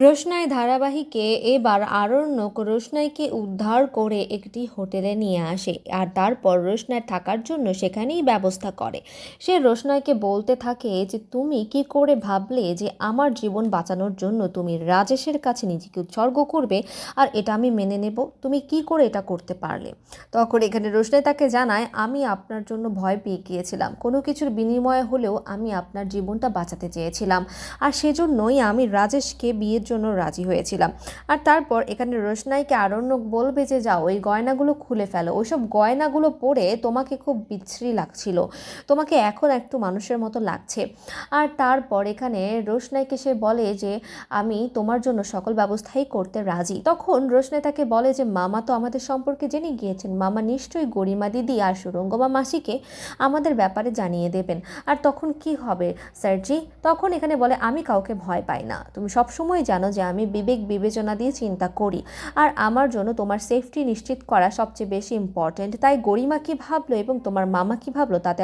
রোশনাই ধারাবাহিকে এবার আরণ্যক রোশনাইকে উদ্ধার করে একটি হোটেলে নিয়ে আসে আর তারপর রোশনাই থাকার জন্য সেখানেই ব্যবস্থা করে। সে রোশনাইকে বলতে থাকে যে, তুমি কি করে ভাবলে যে আমার জীবন বাঁচানোর জন্য তুমি রাজেশের কাছে নিজেকে উৎসর্গ করবে আর এটা আমি মেনে নেব? তুমি কি করে এটা করতে পারলে? তখন এখানে রোশনাই তাকে জানায়, আমি আপনার জন্য ভয় পেয়ে গিয়েছিলাম। কোনো কিছুর বিনিময়ে হলেও আমি আপনার জীবনটা বাঁচাতে চেয়েছিলাম। আর সেজন্যই আমি রাজেশকে বিয়ের জন্য রাজি হয়েছিলাম। আর তারপর এখানে রোশনাইকে আরণ্যক বলবে যে, যাও ওই গয়নাগুলো খুলে ফেলো। ওইসব গয়নাগুলো পরে তোমাকে খুব বিচ্ছিরি লাগছিল। তোমাকে এখন একটু মানুষের মতো লাগছে। আর তারপর এখানে রোশনাইকে সে বলে যে, আমি তোমার জন্য সকল ব্যবস্থাই করতে রাজি। তখন রোশনাই তাকে বলে যে, মামা তো আমাদের সম্পর্কে জেনে গিয়েছেন। মামা নিশ্চয়ই গরিমা দিদি আর সুরঙ্গমা মাসিকে আমাদের ব্যাপারে জানিয়ে দেবেন। আর তখন কি হবে, স্যারজি? তখন এখানে বলে, আমি কাউকে ভয় পাই না। তুমি সবসময় জানো যে আমি বিবেক বিবেচনা দিয়ে চিন্তা করি। আর আমার জন্য তোমার সেফটি নিশ্চিত করা সবচেয়ে বেশি ইম্পর্ট্যান্ট তাই গরিমা কী ভাবলো এবং তোমার মামা কী ভাবলো তাতে